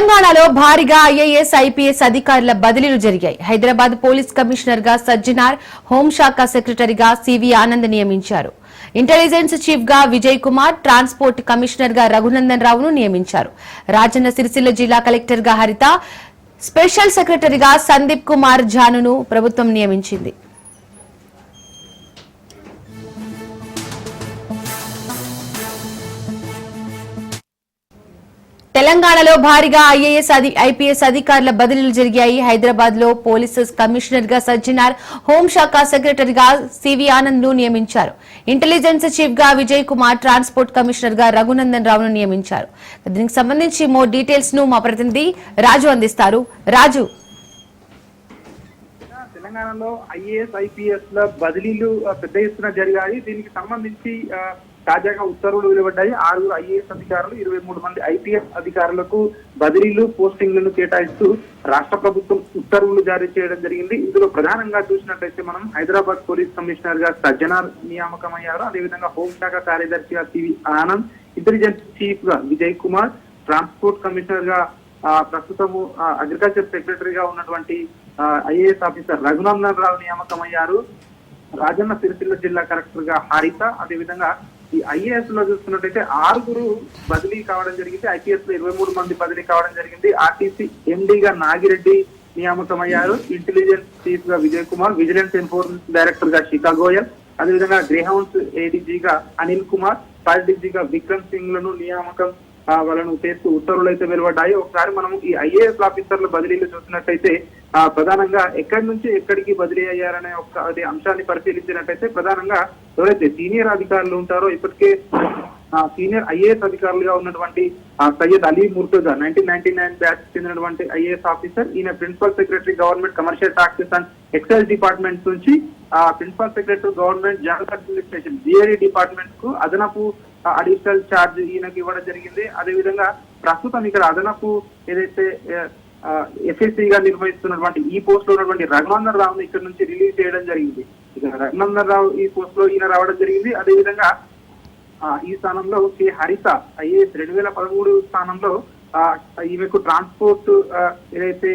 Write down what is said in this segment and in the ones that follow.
తెలంగాణలో భారీగా IAS IPS అధికారుల బదిలీలు జరిగాయి. హైదరాబాద్ పోలీస్ కమిషనర్గా సజ్జనార్ హోంశాఖ సెక్రటరీగా సివి ఆనంద్ నియమించారు. ఇంటెలిజెన్స్ చీఫ్గా విజయ్ కుమార్ ట్రాన్స్పోర్ట్ కమిషనర్గా రఘునందన్ రావును నియమించారు. రాజన్న సిరిసిల్ల జిల్లా కలెక్టర్గా హరిత స్పెషల్ సెక్రటరీగా సందీప్ కుమార్ జానును ప్రభుత్వం నియమించింది. తెలంగాణలో భారీగా ఐఏఎస్ ఐపీఎస్ అధికారుల బదిలీలు జరిగాయి. హైదరాబాద్లో పోలీసు కమిషనర్గా సజ్జనార్ హోంశాఖ సెక్రటరీగా సివి ఆనంద్ను నియమించారు. ఇంటెలిజెన్స్ చీఫ్గా విజయ్ కుమార్ ట్రాన్స్పోర్ట్ కమిషనర్గా రఘునందన్ రావును నియమించారు. దీనికి సంబంధించి మోర్ డీటెయిల్స్ను మా ప్రతినిధి రాజు అందిస్తారు. రాజు. తెలంగాణలో ఐఏఎస్ ఐపీఎస్ ల బదిలీలు పెద్ద ఎత్తున జరిగాయి. దీనికి సంబంధించి తాజాగా ఉత్తర్వులు వెలువడ్డాయి. ఆరుగురు ఐఏఎస్ అధికారులు ఇరవై మూడు మంది ఐపీఎస్ అధికారులకు బదిలీలు పోస్టింగ్లను కేటాయిస్తూ రాష్ట్ర ప్రభుత్వం ఉత్తర్వులు జారీ చేయడం జరిగింది. ఇందులో ప్రధానంగా చూసినట్లయితే మనం హైదరాబాద్ పోలీస్ కమిషనర్గా సజ్జనార్ నియామకం అయ్యారు అదేవిధంగా హోంశాఖ కార్యదర్శిగా సివి ఆనంద్ ఇంటెలిజెన్స్ చీఫ్గా విజయ్ కుమార్ ట్రాన్స్పోర్ట్ కమిషనర్గా ఆ, ప్రస్తుతము అగ్రికల్చర్ సెక్రటరీగా ఉన్నటువంటి ఐఏఎస్ ఆఫీసర్ రఘునందన్ రావు నియామకం అయ్యారు రాజన్న సిరిసిల్ల జిల్లా కలెక్టర్గా హారిత అదేవిధంగా ఈ ఐఏఎస్లో చూస్తున్నట్టయితే ఆరుగురు బదిలీ కావడం జరిగింది. ఐపీఎస్లో ఇరవై మూడు మంది బదిలీ కావడం జరిగింది. ఆర్టీసీ ఎండీగా నాగిరెడ్డి నియామకం అయ్యారు ఇంటెలిజెన్స్ చీఫ్గా విజయ్ కుమార్ విజిలెన్స్ ఎన్ఫోర్స్మెంట్ డైరెక్టర్గా శిఖా గోయల్ అదేవిధంగా గ్రీహౌన్స్ ఏడీజీగా అనిల్ కుమార్ ఫైర్ డీజీగా విక్రమ్ సింగ్లను నియామకం వాళ్ళను చేస్తూ ఉత్తర్వులు అయితే వెలువడ్డాయి. ఒకసారి మనం ఈ ఐఏఎస్ ఆఫీసర్ల బదిలీలు చూసినట్టయితే ప్రధానంగా ఎక్కడి నుంచి ఎక్కడికి బదిలీ అయ్యారనే ఒక అది అంశాన్ని పరిశీలించినట్టయితే ప్రధానంగా ఎవరైతే సీనియర్ అధికారులు ఉంటారో ఇప్పటికే ఆ, సీనియర్ ఐఏఎస్ అధికారులుగా ఉన్నటువంటి ఆ, Syed Ali Murtuza nineteen ninety nine batch చెందినటువంటి ఐఏఎస్ ఆఫీసర్ ఈయన principal secretary government commercial taxes and excise department నుంచి ఆ, principal secretary government general administration GAD డిపార్ట్మెంట్కు అదనపు అడిషనల్ ఛార్జ్ ఈయనకి ఇవ్వడం జరిగింది. అదేవిధంగా ప్రస్తుతం ఇక్కడ అదనపు ఏదైతే ఎఫ్ఎస్సి గా నిర్వహిస్తున్నటువంటి ఈ పోస్ట్లో ఉన్నటువంటి రఘునందన్ రావుని ఇక్కడ నుంచి రిలీజ్ చేయడం జరిగింది. ఇక రఘునందన్ రావు ఈ పోస్ట్లో ఈయన రావడం జరిగింది. అదేవిధంగా విధంగా ఈ స్థానంలో కె. హరిత ఐఏఎస్ రెండు వేల పదమూడు స్థానంలో ఆ, ఈమెకు ట్రాన్స్పోర్ట్ ఏదైతే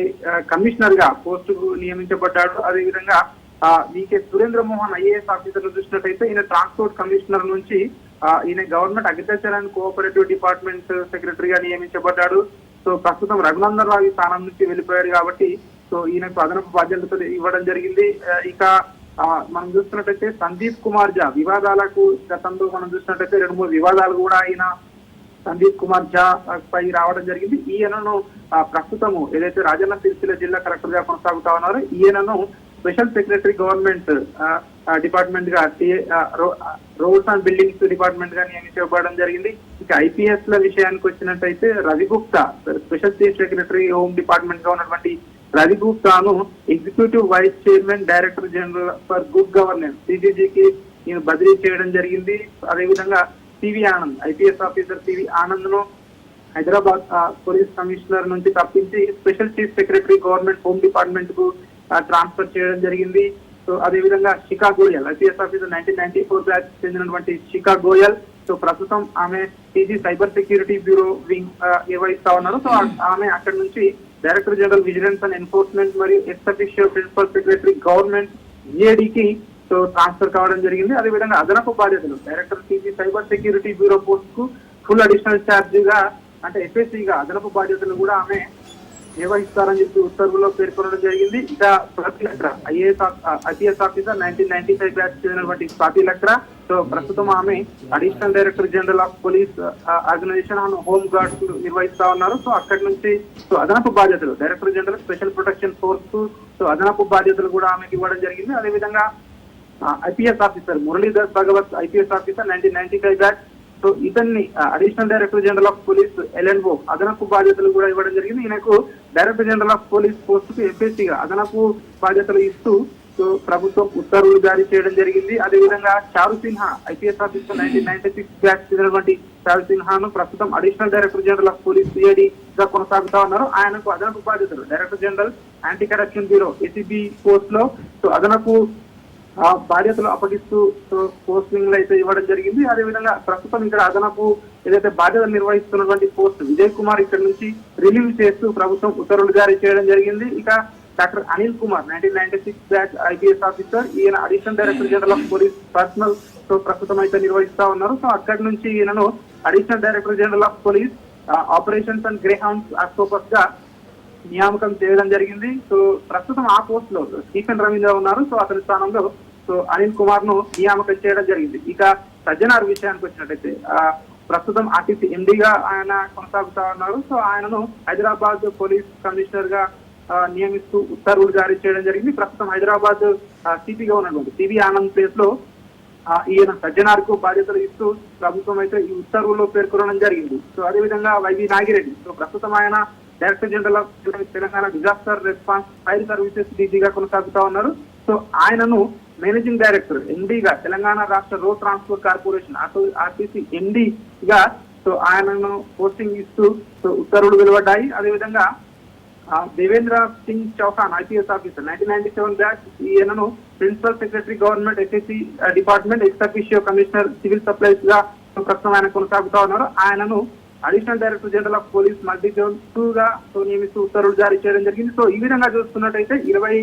కమిషనర్గా పోస్ట్ నియమించబడ్డాడు. అదేవిధంగా ఆ, VK Surendra Mohan IAS officer చూసినట్టయితే ఈయన ట్రాన్స్పోర్ట్ కమిషనర్ నుంచి ఆ, ఈయన government agriculture and cooperative department సెక్రటరీగా నియమించబడ్డాడు. సో ప్రస్తుతం రఘునందన్ రావు స్థానం నుంచి వెళ్ళిపోయాడు కాబట్టి సో ఈయనకు అదనపు బాధ్యతలు ఇవ్వడం జరిగింది. ఇక ఆ, మనం చూస్తున్నట్టయితే సందీప్ కుమార్ జా వివాదాలకు గతంలో మనం చూసినట్టయితే రెండు మూడు వివాదాలు కూడా ఆయన సందీప్ కుమార్ జా పై రావడం జరిగింది. ఈయనను ప్రస్తుతము ఏదైతే రాజన్న సిరిసిల్ల జిల్లా కలెక్టర్గా కొనసాగుతా ఉన్నారో ఈయనను స్పెషల్ సెక్రటరీ గవర్నమెంట్ డిపార్ట్మెంట్గా రోడ్స్ అండ్ బిల్డింగ్స్ డిపార్ట్మెంట్గా నియమించబడడం జరిగింది. ఇక ఐపీఎస్ ల విషయానికి వచ్చినట్టయితే Ravi Gupta special chief secretary home డిపార్ట్మెంట్గా ఉన్నటువంటి Ravi గుప్తాను executive vice chairman director general for good governance సిజీజీకి నేను బదిలీ చేయడం జరిగింది. అదేవిధంగా CV Anand IPS officer CV ఆనంద్ను Hyderabad police commissioner నుంచి తప్పించి special chief secretary government home డిపార్ట్మెంట్కు transfer చేయడం జరిగింది. సో అదే విధంగా Shikha Goyal IPS officer nineteen ninety four batch చెందినటువంటి శిఖా గోయల్ సో ప్రస్తుతం ఆమె TG cyber security bureau wing నిర్వహిస్తా ఉన్నారు సో ఆమె అక్కడ నుంచి director general vigilance and enforcement మరియు ex official principal secretary government జిఏడికి so transfer కావడం జరిగింది. అదేవిధంగా అదనపు బాధ్యతలు. Director TG cyber security bureau పోస్ట్కు full additional ఛార్జ్గా అంటే FSC గా అదనపు బాధ్యతలు కూడా ఆమె నిర్వహిస్తారని చెప్పి ఉత్తర్వులో పేర్కొనడం జరిగింది. ఇక Swathi Lakra IAS IPS officer nineteen ninety five batch చెందినటువంటి స్వాతి లక్రా సో ప్రస్తుతం ఆమె additional director general of police organisation ఆమె హోమ్ గార్డ్స్ నిర్వహిస్తా ఉన్నారు. సో అక్కడి నుంచి సో అదనపు బాధ్యతలు director general special protection force so అదనపు బాధ్యతలు కూడా ఆమెకి ఇవ్వడం జరిగింది. అదేవిధంగా IPS officer Muralidhar Bhagwat IPS officer nineteen ninety five batch so ఇతన్ని additional director general of police LNO అదనపు బాధ్యతలు కూడా ఇవ్వడం జరిగింది. ఈయనకు డైరెక్టర్ జనరల్ ఆఫ్ పోలీస్ పోస్ట్కు ఎఫ్ఎస్సీగా అదనపు బాధ్యతలు ఇస్తూ సో ప్రభుత్వం ఉత్తర్వులు జారీ చేయడం జరిగింది. అదేవిధంగా Charu Sinha IPS officer nineteen ninety six batch చెందినటువంటి చారు సిన్హాను ప్రస్తుతం additional director general of police CID గా కొనసాగుతా ఉన్నారు. ఆయనకు అదనపు బాధ్యతలు. Director general anti corruption bureau ACB పోస్ట్లో సో అదనపు ఆ బాధ్యతలు అప్పగిస్తూ పోస్టింగ్లు అయితే ఇవ్వడం జరిగింది. అదేవిధంగా ప్రస్తుతం ఇక్కడ అదనపు ఏదైతే బాధ్యతలు నిర్వహిస్తున్నటువంటి పోస్ట్ విజయ్ కుమార్ ఇక్కడ నుంచి రిలీవ్ చేస్తూ ప్రభుత్వం ఉత్తర్వులు జారీ చేయడం జరిగింది. ఇక doctor Anil Kumar nineteen ninety six batch IPS officer ఈయన additional director general of police personnel so ప్రస్తుతం అయితే నిర్వహిస్తా ఉన్నారు. సో అక్కడి నుంచి ఈయనను additional director general of police operations and greyhounds ఆక్టోపస్గా నియామకం చేయడం జరిగింది. సో ప్రస్తుతం ఆ పోస్ట్లో స్టీఫెన్ రవీంద్ర ఉన్నారు. సో అతని స్థానంలో సో అనిల్ కుమార్ను నియామకం చేయడం జరిగింది. ఇక సజ్జనార్ విషయానికి వచ్చినట్టయితే ఆ, ప్రస్తుతం ఆర్టీసీ ఎండీగా ఆయన కొనసాగుతా ఉన్నారు. సో ఆయనను హైదరాబాద్ పోలీస్ కమిషనర్గా నియమిస్తూ ఉత్తర్వులు జారీ చేయడం జరిగింది. ప్రస్తుతం హైదరాబాద్ సిపిగా ఉన్నటువంటి సివి ఆనంద్ ప్లేస్లో ఈయన సజ్జనార్కు బాధ్యతలు ఇస్తూ ప్రభుత్వం అయితే ఈ ఉత్తర్వుల్లో పేర్కొనడం జరిగింది. సో అదేవిధంగా వైవి నాగిరెడ్డి. సో ప్రస్తుతం ఆయన director general of Telangana disaster response fire services డీజీగా కొనసాగుతా ఉన్నారు. సో ఆయనను మేనేజింగ్ డైరెక్టర్ ఎండీగా తెలంగాణ రాష్ట్ర రోడ్ ట్రాన్స్పోర్ట్ కార్పొరేషన్ ఆర్టీసీ ఎండీగా సో ఆయనను పోస్టింగ్ ఇస్తూ సో ఉత్తర్వులు వెలువడ్డాయి. అదేవిధంగా Devendra Singh Chauhan IPS officer nineteen ninety seven batch ఈయనను principal secretary government SSC department ex officio commissioner civil సప్లైస్గా ప్రస్తుతం ఆయన కొనసాగుతా ఉన్నారు. ఆయనను additional director general of police multi zone two గా సో నియమిస్తూ ఉత్తర్వులు జారీ చేయడం జరిగింది. సో ఈ విధంగా చూస్తున్నట్టయితే ఇరవై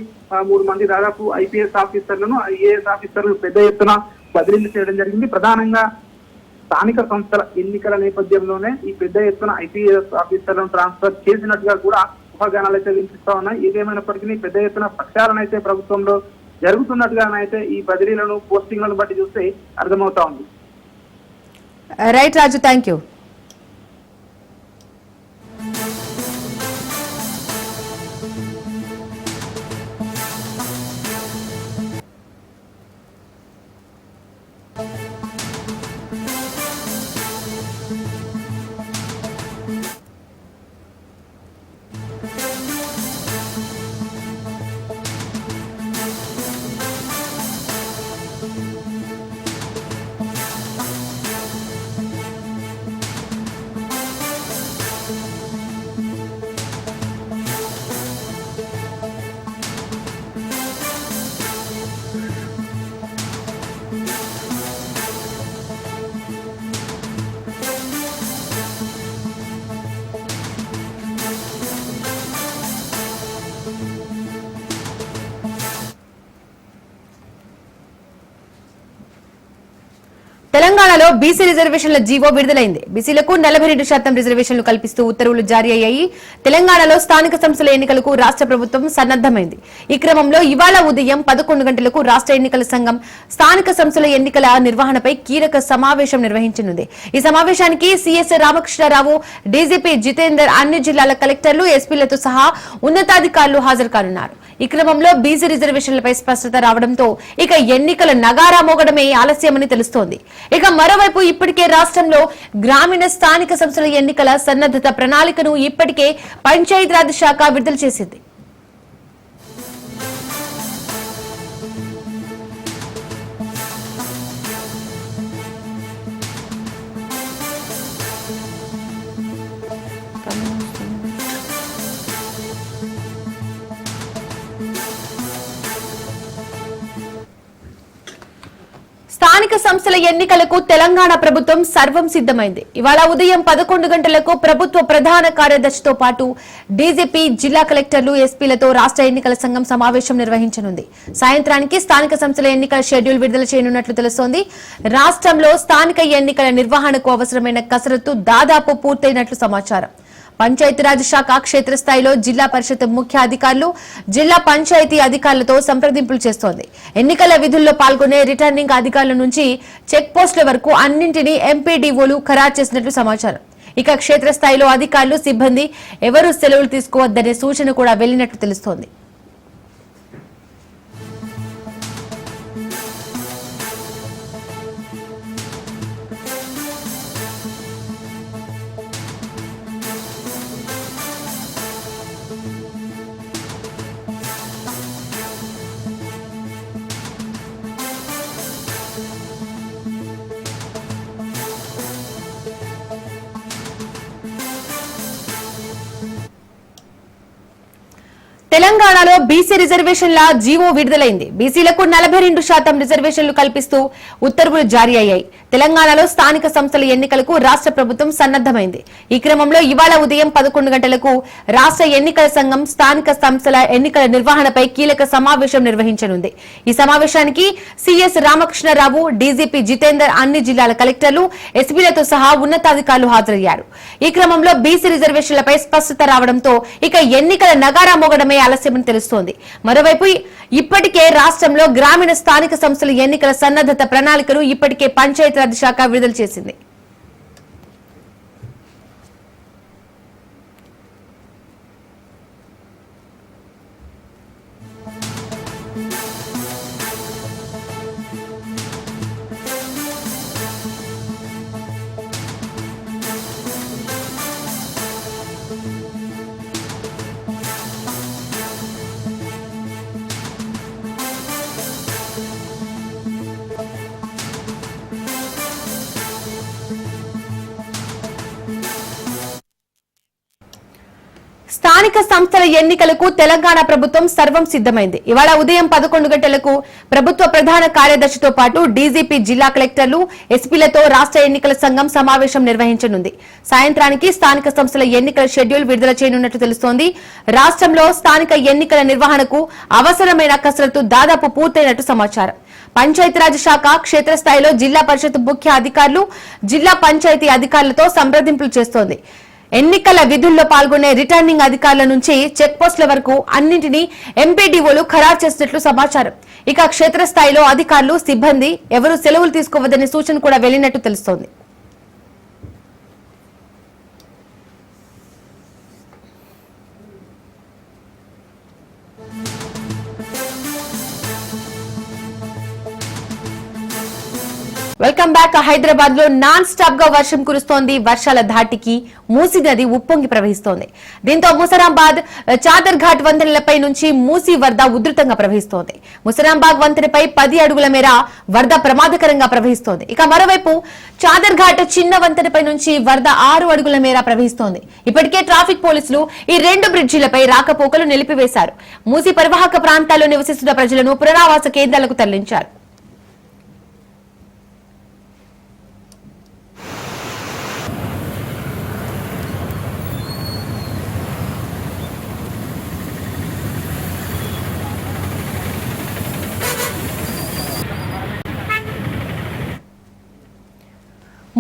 మూడు మంది దాదాపు ఐపీఎస్ ఆఫీసర్లను ఐఏఎస్ ఆఫీసర్లను పెద్ద ఎత్తున బదిలీలు చేయడం జరిగింది. ప్రధానంగా స్థానిక సంస్థల ఎన్నికల నేపథ్యంలోనే ఈ పెద్ద ఎత్తున ఐపీఎస్ ఆఫీసర్లను ట్రాన్స్ఫర్ చేసినట్టుగా కూడా ఊహాగానాలు అయితే వినిపిస్తా ఉన్నాయి. ఏదేమైనప్పటికీ పెద్ద ఎత్తున ప్రక్షాళన అయితే ప్రభుత్వంలో జరుగుతున్నట్టుగానైతే ఈ బదిలీలను పోస్టింగ్లను బట్టి చూస్తే అర్థమవుతా ఉంది. Right Raju thank you BC రిజర్వేషన్ల జీవో విడుదలైంది. బీసీలకు నలభై రెండు శాతం రిజర్వేషన్లు కల్పిస్తూ ఉత్తర్వులు జారీ అయ్యాయి. తెలంగాణలో స్థానిక సంస్థల ఎన్నికలకు రాష్ట్ర ప్రభుత్వం సన్నద్దమైంది ఈ క్రమంలో ఇవాళ ఉదయం పదకొండు గంటలకు రాష్ట్ర ఎన్నికల సంఘం స్థానిక సంస్థల ఎన్నికల నిర్వహణపై కీలక సమావేశం నిర్వహించనుంది. ఈ సమావేశానికి సీఎస్ రామకృష్ణారావు డీజీపీ జితేందర్ అన్ని జిల్లాల కలెక్టర్లు ఎస్పీలతో సహా ఉన్నతాధికారులు హాజరు కానున్నారు. ఈ క్రమంలో బీసీ రిజర్వేషన్లపై స్పష్టత రావడంతో ఇక ఎన్నికల నగారా మోగడమే ఆలస్యమని తెలుస్తోంది. ఇక మరోవైపు ఇప్పటికే రాష్ట్రంలో గ్రామీణ స్థానిక సంస్థల ఎన్నికల సన్నద్ధత ప్రణాళికను ఇప్పటికే పంచాయతీరాజ్ శాఖ విడుదల చేసింది. స్థానిక సంస్థల ఎన్నికలకు తెలంగాణ ప్రభుత్వం సర్వం సిద్ధమైంది. ఇవాళ ఉదయం పదకొండు గంటలకు ప్రభుత్వ ప్రధాన కార్యదర్శితో పాటు డీజీపీ జిల్లా కలెక్టర్లు ఎస్పీలతో రాష్ట్ర ఎన్నికల సంఘం సమావేశం నిర్వహించనుంది. సాయంత్రానికి స్థానిక సంస్థల ఎన్నికల షెడ్యూల్ విడుదల చేయనున్నట్లు తెలుస్తోంది. రాష్ట్రంలో స్థానిక ఎన్నికల నిర్వహణకు అవసరమైన కసరత్తు దాదాపు పూర్తయినట్లు సమాచారం. పంచాయతీరాజ్ శాఖ క్షేత్రస్థాయిలో జిల్లా పరిషత్ ముఖ్య అధికారులు జిల్లా పంచాయతీ అధికారులతో సంప్రదింపులు చేస్తోంది. ఎన్నికల విధుల్లో పాల్గొనే రిటర్నింగ్ అధికారుల నుంచి చెక్ పోస్టుల వరకు అన్నింటినీ ఎంపీడీఓలు ఖరారు చేసినట్లు సమాచారం. ఇక క్షేత్రస్థాయిలో అధికారులు సిబ్బంది ఎవరూ సెలవులు తీసుకోవద్దనే సూచన కూడా వెళ్ళినట్లు తెలుస్తోంది. తెలంగాణలో బీసీ రిజర్వేషన్ల జీవో విడుదలైంది. బీసీలకు నలభై రెండు శాతం రిజర్వేషన్లు కల్పిస్తూ ఉత్తర్వులు జారీ అయ్యాయి. తెలంగాణలో స్థానిక సంస్థల ఎన్నికలకు రాష్ట్ర ప్రభుత్వం సన్నద్దమైంది ఈ క్రమంలో ఇవాళ ఉదయం పదకొండు గంటలకు రాష్ట్ర ఎన్నికల సంఘం స్థానిక సంస్థల ఎన్నికల నిర్వహణపై కీలక సమావేశం నిర్వహించనుంది. ఈ సమావేశానికి సీఎస్ రామకృష్ణరావు డీజీపీ జితేందర్ అన్ని జిల్లాల కలెక్టర్లు ఎస్పీలతో సహా ఉన్నతాధికారులు హాజరయ్యారు. ఈ క్రమంలో బీసీ రిజర్వేషన్లపై స్పష్టత రావడంతో ఇక ఎన్నికల నగారా మోగడమే ఆలస్యమని తెలుస్తోంది. మరోవైపు ఇప్పటికే రాష్ట్రంలో గ్రామీణ స్థానిక సంస్థల ఎన్నికల సన్నద్దత ప్రణాళికలు ఇప్పటికే పంచాయతీ పంచాయతీరాజ్ శాఖ విడుదల చేసింది. స్థానిక సంస్థల ఎన్నికలకు తెలంగాణ ప్రభుత్వం సర్వం సిద్ధమైంది. ఇవాళ ఉదయం పదకొండు గంటలకు ప్రభుత్వ ప్రధాన కార్యదర్శితో పాటు డీజీపీ జిల్లా కలెక్టర్లు ఎస్పీలతో రాష్ట్ర ఎన్నికల సంఘం సమావేశం నిర్వహించనుంది. సాయంత్రానికి స్థానిక సంస్థల ఎన్నికల షెడ్యూల్ విడుదల చేయనున్నట్లు తెలుస్తోంది. రాష్ట్రంలో స్థానిక ఎన్నికల నిర్వహణకు అవసరమైన కసరత్తు దాదాపు పూర్తయినట్టు సమాచారం. పంచాయతీరాజ్ శాఖ క్షేత్రస్థాయిలో జిల్లా పరిషత్ ముఖ్య అధికారులు జిల్లా పంచాయతీ అధికారులతో సంప్రదింపులు చేస్తోంది. ఎన్నికల విధుల్లో పాల్గొనే రిటర్నింగ్ అధికారుల నుంచి చెక్ పోస్టుల వరకు అన్నింటినీ ఎంపీడీఓలు ఖరారు చేసినట్లు సమాచారం. ఇక క్షేత్రస్థాయిలో అధికారులు సిబ్బంది ఎవరూ సెలవులు తీసుకోవద్దనే సూచన కూడా వెళ్ళినట్టు తెలుస్తోంది. వెల్కమ్ బ్యాక్ హైదరాబాద్లో నాన్ స్టాప్గా వర్షం కురుస్తోంది. వర్షాల ధాటికి మూసి నది ఉప్పొంగి ప్రవహిస్తోంది. దీంతో ముసరాంబాద్ చాదర్ ఘాట్ వంతెనలపై నుంచి మూసి వరద ఉధృతంగా ప్రవహిస్తోంది. ముసరాంబాగ్ వంతెనపై పది అడుగుల మేర వరద ప్రమాదకరంగా ప్రవహిస్తోంది. ఇక మరోవైపు చాదర్ ఘాట్ చిన్న వంతెనపై నుంచి వరద ఆరు అడుగుల మేర ప్రవహిస్తోంది. ఇప్పటికే ట్రాఫిక్ పోలీసులు ఈ రెండు బ్రిడ్జిలపై రాకపోకలు నిలిపివేశారు. మూసి పరివాహక ప్రాంతాల్లో నివసిస్తున్న ప్రజలను పునరావాస కేంద్రాలకు తరలించారు.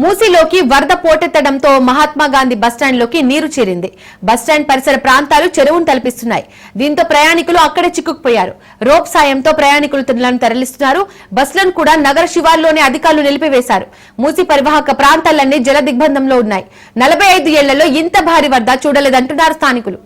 మూసీలోకి వరద పోటెత్తడంతో మహాత్మా గాంధీ బస్టాండ్లోకి నీరు చేరింది. బస్టాండ్ పరిసర ప్రాంతాలు చెరువును తలపిస్తున్నాయి. దీంతో ప్రయాణికులు అక్కడే చిక్కుకుపోయారు. రోప్ సాయంతో ప్రయాణికులను తరలిస్తున్నారు. బస్సులను కూడా నగర శివార్లోని అధికారులు నిలిపివేశారు. మూసీ పరివాహక ప్రాంతాలన్నీ జల దిగ్బంధంలో ఉన్నాయి. నలభై ఐదు ఏళ్ళలో ఇంత భారీ వరద చూడలేదంటున్నారు స్థానికులు.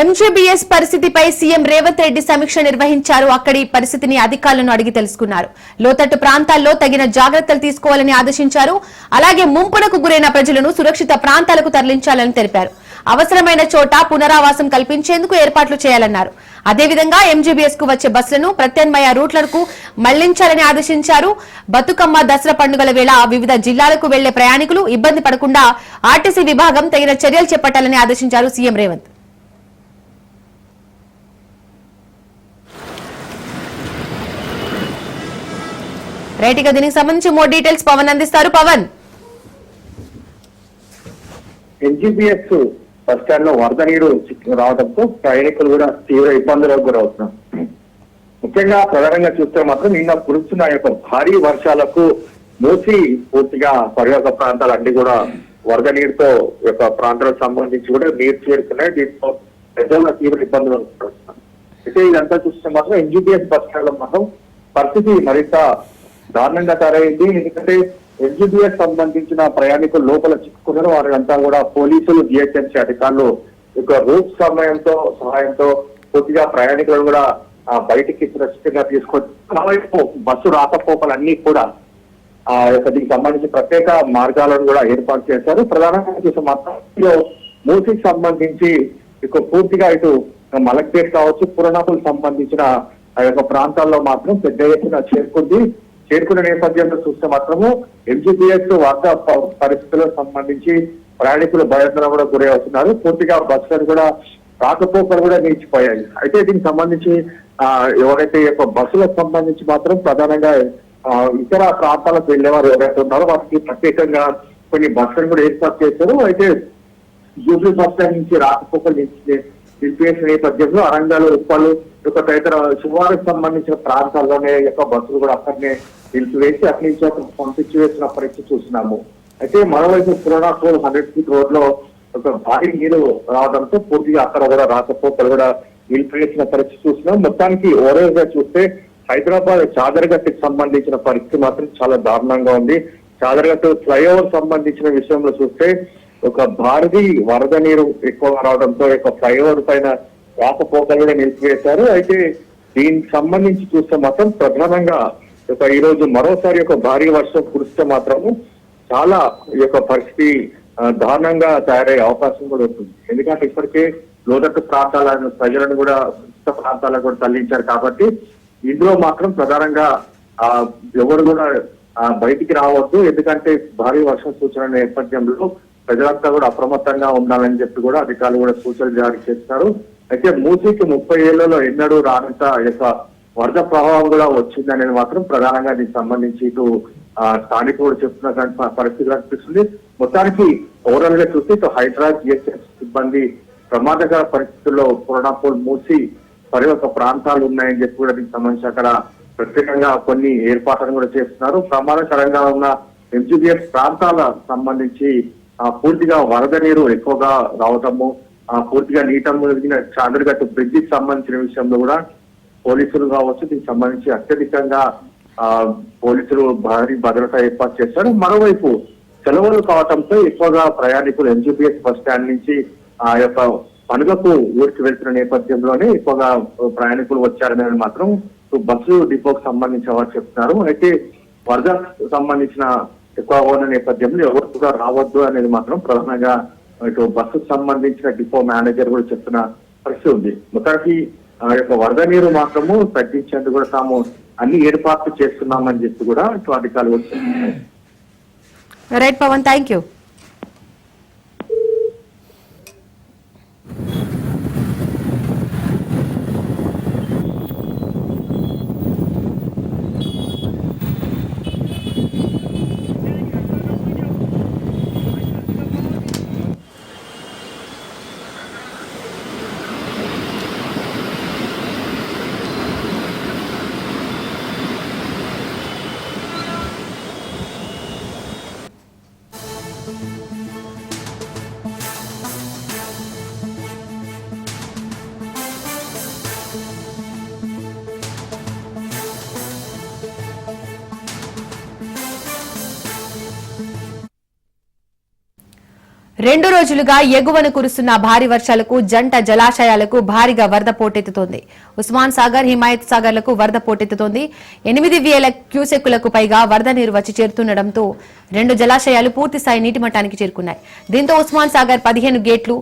ఎంజీబీఎస్ పరిస్థితిపై సీఎం రేవంత్ రెడ్డి సమీక్ష నిర్వహించారు. అక్కడి పరిస్థితిని అధికారులను అడిగి తెలుసుకున్నారు. లోతట్టు ప్రాంతాల్లో తగిన జాగ్రత్తలు తీసుకోవాలని ఆదేశించారు. అలాగే ముంపునకు గురైన ప్రజలను సురక్షిత ప్రాంతాలకు తరలించాలని తెలిపారు. అవసరమైన చోట పునరావాసం కల్పించేందుకు ఏర్పాట్లు చేయాలన్నారు. అదేవిధంగా ఎంజీబీఎస్కు వచ్చే బస్సులను ప్రత్యామ్నాయ రూట్లకు మళ్ళించాలని ఆదేశించారు. బతుకమ్మ దసరా పండుగల వేళ వివిధ జిల్లాలకు వెళ్ళే ప్రయాణికులు ఇబ్బంది పడకుండా ఆర్టీసీ విభాగం తగిన చర్యలు చేపట్టాలని ఆదేశించారు సీఎం రేవంత్. రైట్ ఇక దీనికి సంబంధించి మోర్ డీటెయిల్స్ పవన్ అందిస్తారు. పవన్. ఎన్జిపిఎస్ బస్ స్టాండ్లో వరద నీరు చిక్కు రావడంతో ప్రయాణికులు కూడా తీవ్ర ఇబ్బందులకు గురవుతున్నారు. ముఖ్యంగా ప్రధానంగా చూస్తే మాత్రం నిన్న కురుస్తున్న యొక్క భారీ వర్షాలకు మూసి పూర్తిగా పర్యాటక ప్రాంతాలన్నీ కూడా వరద నీరుతో యొక్క ప్రాంతాలకు సంబంధించి కూడా నీరు చేరుతున్నాయి. దీంతో ప్రజల తీవ్ర ఇబ్బందులు అయితే ఇదంతా చూస్తే మాత్రం ఎన్జిబిఎస్ బస్ స్టాండ్లో మాత్రం పరిస్థితి మరింత దారుణంగా తయారైంది. ఎందుకంటే ఎన్జిబిఎస్ సంబంధించిన ప్రయాణికులు లోపల చిక్కుకున్నారు. వారంతా కూడా పోలీసులు జిహెచ్ఎంసీ అధికారులు ఒక రూప్ సమయంతో సహాయంతో కొద్దిగా ప్రయాణికులను కూడా ఆ, బయటికి సురక్షితంగా తీసుకొచ్చి బస్సు రాకపోకలన్నీ కూడా ఆ యొక్క దీనికి సంబంధించి ప్రత్యేక మార్గాలను కూడా ఏర్పాటు చేశారు. ప్రధానంగా చూసే మాత్రం మూసీకి సంబంధించి ఇక పూర్తిగా ఇటు మలక్పేట్ కావచ్చు పురణాకులకు సంబంధించిన ఆ యొక్క ప్రాంతాల్లో మాత్రం పెద్ద ఎత్తున చేరుకుంది. చేరుకున్న నేపథ్యంలో చూస్తే మాత్రము ఎంజీపీఎస్ వార్తా పరిస్థితులకు సంబంధించి ప్రయాణికులు భయాందోళన కూడా గురై అవుతున్నారు పూర్తిగా బస్సులు కూడా రాకపోకలు కూడా నిలిచిపోయాయి. అయితే దీనికి సంబంధించి ఆ ఎవరైతే యొక్క బస్సులకు సంబంధించి మాత్రం ప్రధానంగా ఇతర ప్రాంతాలకు వెళ్ళేవారు ఎవరైతే ఉన్నారో వారికి ప్రత్యేకంగా కొన్ని బస్సులు కూడా ఏర్పాటు చేశారు. అయితే జూబ్లీ బస్ స్టాండ్ నుంచి రాకపోకలు నిలిచి- సిచ్యువేషన్ నేపథ్యంలో అరంగాలు ఉప్పలు యొక్క తదితర శుభవారికి సంబంధించిన ప్రాంతాల్లోనే యొక్క బస్సులు కూడా అక్కడనే నిలిపివేసి అక్కడి నుంచి ఒక పంపించి వేసిన పరిస్థితి చూస్తున్నాము. అయితే మరోవైపు పురాణాపూర్ హండ్రెడ్ ఫీట్ రోడ్లో ఒక భారీ నీరు రావడంతో పూర్తిగా అక్కడ కూడా రాకపోకలు కూడా నిలిపివేసిన పరిస్థితి చూస్తున్నాం. మొత్తానికి ఓవరాల్గా చూస్తే హైదరాబాద్ చాదరగట్టుకి సంబంధించిన పరిస్థితి మాత్రం చాలా దారుణంగా ఉంది. చాదరగట్టు ఫ్లైఓవర్ సంబంధించిన విషయంలో చూస్తే ఒక భారీ వరద నీరు ఎక్కువ రావడంతో ఒక ఫ్లైఓవర్ పైన రాకపోకలు కూడా నిలిపివేశారు. అయితే దీనికి సంబంధించి చూస్తే మాత్రం ప్రధానంగా ఒక ఈ రోజు మరోసారి ఒక భారీ వర్షం కురిస్తే మాత్రము చాలా ఈ యొక్క పరిస్థితి దారుణంగా తయారయ్యే అవకాశం కూడా ఉంటుంది. ఎందుకంటే ఇప్పటికే లోతట్టు ప్రాంతాలను ప్రజలను కూడా సుస్థ ప్రాంతాలకు కూడా తరలించారు కాబట్టి ఇందులో మాత్రం ప్రధానంగా ఆ ఎవరు కూడా బయటికి రావద్దు. ఎందుకంటే భారీ వర్షం సూచన నేపథ్యంలో ప్రజలంతా కూడా అప్రమత్తంగా ఉండాలని చెప్పి కూడా అధికారులు కూడా సూచనలు జారీ చేస్తున్నారు అయితే మూసీకి ముప్పై ఏళ్ళలో ఎన్నడూ రానంత యొక్క వరద ప్రభావం కూడా వచ్చిందనేది మాత్రం ప్రధానంగా దీనికి సంబంధించి ఇటు స్థానికులు కూడా చెప్తున్న దాని పరిస్థితి కనిపిస్తుంది. మొత్తానికి ఓవరాల్గా చూస్తే ఇటు హైదరాబాద్ జిఎస్ఎస్ సిబ్బంది ప్రమాదకర పరిస్థితుల్లో పురణాపూల్ మూసి మరి ఒక ప్రాంతాలు ఉన్నాయని చెప్పి కూడా దీనికి సంబంధించి అక్కడ ప్రత్యేకంగా కొన్ని ఏర్పాట్లను కూడా చేస్తున్నారు. ప్రమాదకరంగా ఉన్న ఎంజీబీఎస్ ప్రాంతాల సంబంధించి పూర్తిగా వరద నీరు ఎక్కువగా రావటము ఆ, పూర్తిగా నీట మునిగిన చాంద్రగట్టు బ్రిడ్జికి సంబంధించిన విషయంలో కూడా పోలీసులు కావచ్చు దీనికి సంబంధించి అత్యధికంగా ఆ, పోలీసులు భారీ భద్రత ఏర్పాటు చేశారు మరోవైపు సెలవులు కావడంతో ఎక్కువగా ప్రయాణికులు ఎంజీపీఎస్ బస్ స్టాండ్ నుంచి ఆ యొక్క పనులకు ఊరికి వెళ్తున్న నేపథ్యంలోనే ఎక్కువగా ప్రయాణికులు వచ్చారనేది మాత్రం బస్సు డిపోకు సంబంధించిన వారు చెప్తున్నారు. అయితే వరద సంబంధించిన ఎక్కువ ఉన్న నేపథ్యంలో ఎవరు కూడా రావద్దు అనేది మాత్రం ప్రధానంగా ఇటు బస్సుకు సంబంధించిన డిపో మేనేజర్ కూడా చెప్తున్న పరిస్థితి ఉంది. మొత్తానికి ఆ యొక్క వరద నీరు మాత్రము తగ్గించేందుకు కూడా తాము అన్ని ఏర్పాట్లు చేస్తున్నామని చెప్పి కూడా ఇటు అధికారులు వచ్చి రైట్ పవన్ థ్యాంక్ యూ రెండు రోజులుగా ఎగువన కురుస్తున్న భారీ వర్షాలకు జంట జలాశయాలకు భారీగా వరద పోటెత్తుతోంది. ఉస్మాన్ సాగర్ హిమాయత్ సాగర్లకు వరద పోటెత్తుతోంది. ఎనిమిది వేల క్యూసెక్కులకు పైగా వరద నీరు వచ్చి చేరుతుండటంతో రెండు జలాశయాలు పూర్తి స్థాయి నీటి మట్టానికి చేరుకున్నాయి. దీంతో ఉస్మాన్ సాగర్ పదిహేను గేట్లు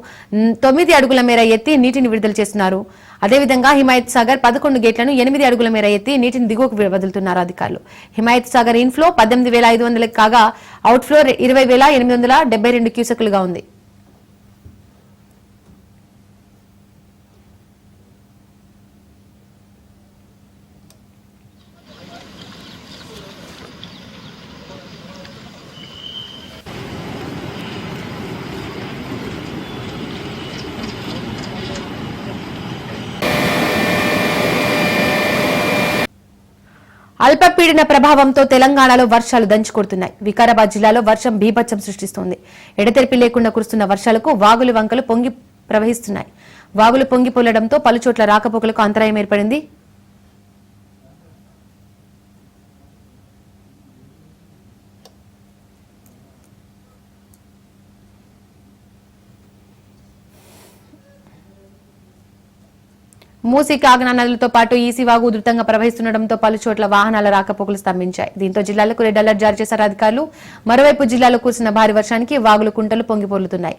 తొమ్మిది అడుగుల మేర ఎత్తి నీటిని విడుదల చేస్తున్నారు. అదేవిధంగా హిమాయత్ సాగర్ పదకొండు గేట్లను ఎనిమిది అడుగుల మేర ఎత్తి నీటిని దిగువకు వదులుతున్నారు అధికారులు. హిమాయత్ సాగర్ ఇన్ఫ్లో పద్దెనిమిది వేల ఐదు వందలకు కాగా అవుట్ఫ్లో ఇరవై వేల ఎనిమిది వందల డెబ్బై రెండు క్యూసెక్లుగా ఉంది. అల్పపీడన ప్రభావంతో తెలంగాణలో వర్షాలు దంచుకొడుతున్నాయి. వికారాబాద్ జిల్లాలో వర్షం బీభత్సం సృష్టిస్తోంది. ఎడతెరిపి లేకుండా కురుస్తున్న వర్షాలకు వాగులు వంకలు పొంగి ప్రవహిస్తున్నాయి. వాగులు పొంగిపోలడంతో పలుచోట్ల రాకపోకలకు అంతరాయం ఏర్పడింది. మూసి కాగనా నదులతో పాటు ఈసీ వాగు ఉధృతంగా ప్రవహిస్తుండటంతో పలు చోట్ల వాహనాల రాకపోకలు స్తంభించాయి. దీంతో జిల్లాలకు రెడ్ అలర్ట్ జారీ చేశారు అధికారులు. మరోవైపు జిల్లాలో కురిసిన భారీ వర్షానికి వాగులు కుంటలు పొంగిపొర్లుతున్నాయి.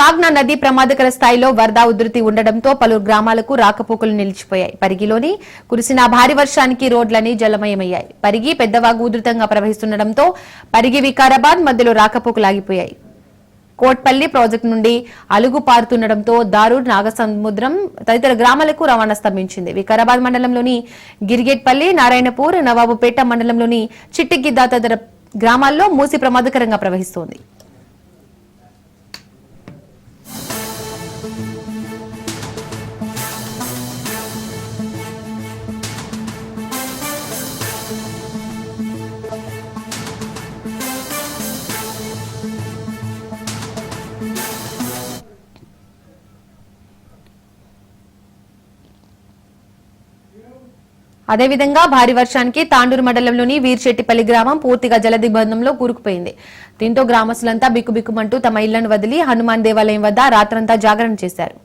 కాగ్నా నది ప్రమాదకర స్థాయిలో వరద ఉధృతి ఉండడంతో పలు గ్రామాలకు రాకపోకలు నిలిచిపోయాయి. పరిగిలోని కురిసిన భారీ వర్షానికి రోడ్లన్నీ జలమయమయ్యాయి. పరిగి పెద్దవాగు ఉధృతంగా ప్రవహిస్తుండటంతో పరిగి వికారాబాద్ మధ్యలో రాకపోకలు ఆగిపోయాయి. కోట్పల్లి ప్రాజెక్టు నుండి అలుగు పారుతుండటంతో దారూర్ నాగసముద్రం తదితర గ్రామాలకు రవాణా స్తంభించింది. వికారాబాద్ మండలంలోని గిరిగేట్పల్లి నారాయణపూర్ నవాబుపేట మండలంలోని చిట్టిగిద్దా తదితర గ్రామాల్లో మూసి ప్రమాదకరంగా ప్రవహిస్తోంది. అదేవిధంగా భారీ వర్షానికి తాండూరు మండలంలోని వీర్చెట్టిపల్లి గ్రామం పూర్తిగా జలదిగ్బంధంలో కూరుకుపోయింది. దీంతో గ్రామస్తులంతా బిక్కుబిక్కుమంటూ తమ ఇళ్ళను వదిలి హనుమాన్ దేవాలయం వద్ద రాత్రంతా జాగరణ చేశారు.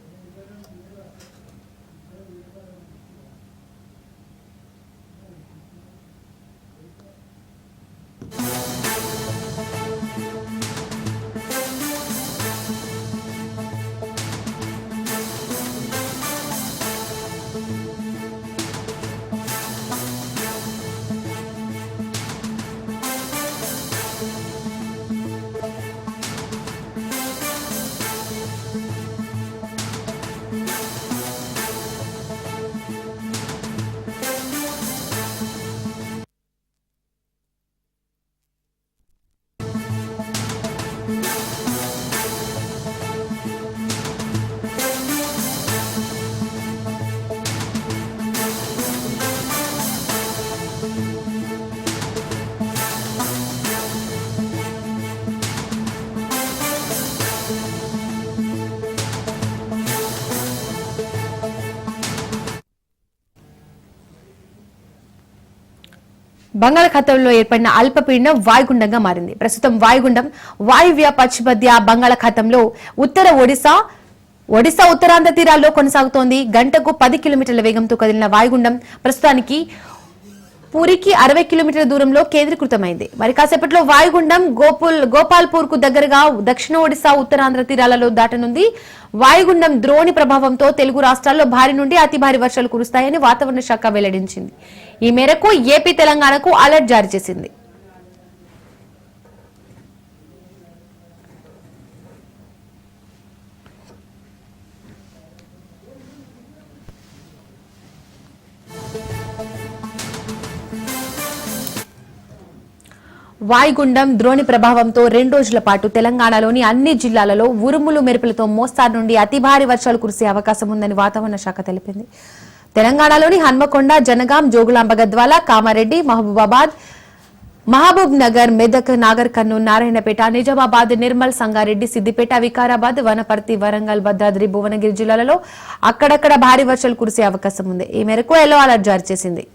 బంగాళాఖాతంలో ఏర్పడిన అల్పపీడనం వాయుగుండంగా మారింది. ప్రస్తుతం వాయుగుండం వాయువ్య పశ్చిమధ్య బంగాళాఖాతంలో ఉత్తర ఒడిశా ఒడిశా ఉత్తరాంధ్ర తీరాల్లో కొనసాగుతోంది. గంటకు పది కిలోమీటర్ల వేగంతో కదిలిన వాయుగుండం ప్రస్తుతానికి పూరికి అరవై కిలోమీటర్ల దూరంలో కేంద్రీకృతమైంది. మరి కాసేపట్లో వాయుగుండం గోపుల్ గోపాల్పూర్కు దగ్గరగా దక్షిణ ఒడిశా ఉత్తరాంధ్ర తీరాలలో దాటనుంది. వాయుగుండం ద్రోణి ప్రభావంతో తెలుగు రాష్ట్రాల్లో భారీ నుండి అతి భారీ వర్షాలు కురుస్తాయని వాతావరణ శాఖ వెల్లడించింది. ఈ మేరకు ఏపీ తెలంగాణకు అలర్ట్ జారీ చేసింది. వాయుగుండం ద్రోణి ప్రభావంతో రెండు రోజుల పాటు తెలంగాణలోని అన్ని జిల్లాలలో ఉరుములు మెరుపులతో మోస్తారు నుండి అతి భారీ వర్షాలు కురిసే అవకాశం ఉందని వాతావరణ శాఖ తెలిపింది. తెలంగాణలోని హన్మకొండ జనగాం జోగులాంబ గద్వాల కామారెడ్డి మహబూబాబాద్ మహబూబ్ నగర్ మెదక్ నాగర్ కర్నూలు నారాయణపేట నిజామాబాద్ నిర్మల్ సంగారెడ్డి సిద్దిపేట వికారాబాద్ వనపర్తి వరంగల్ భద్రాద్రి భువనగిరి జిల్లాలలో అక్కడక్కడ భారీ వర్షాలు కురిసే అవకాశం ఉంది. ఈ మేరకు ఎల్లో అలర్ట్ జారీ చేసింది.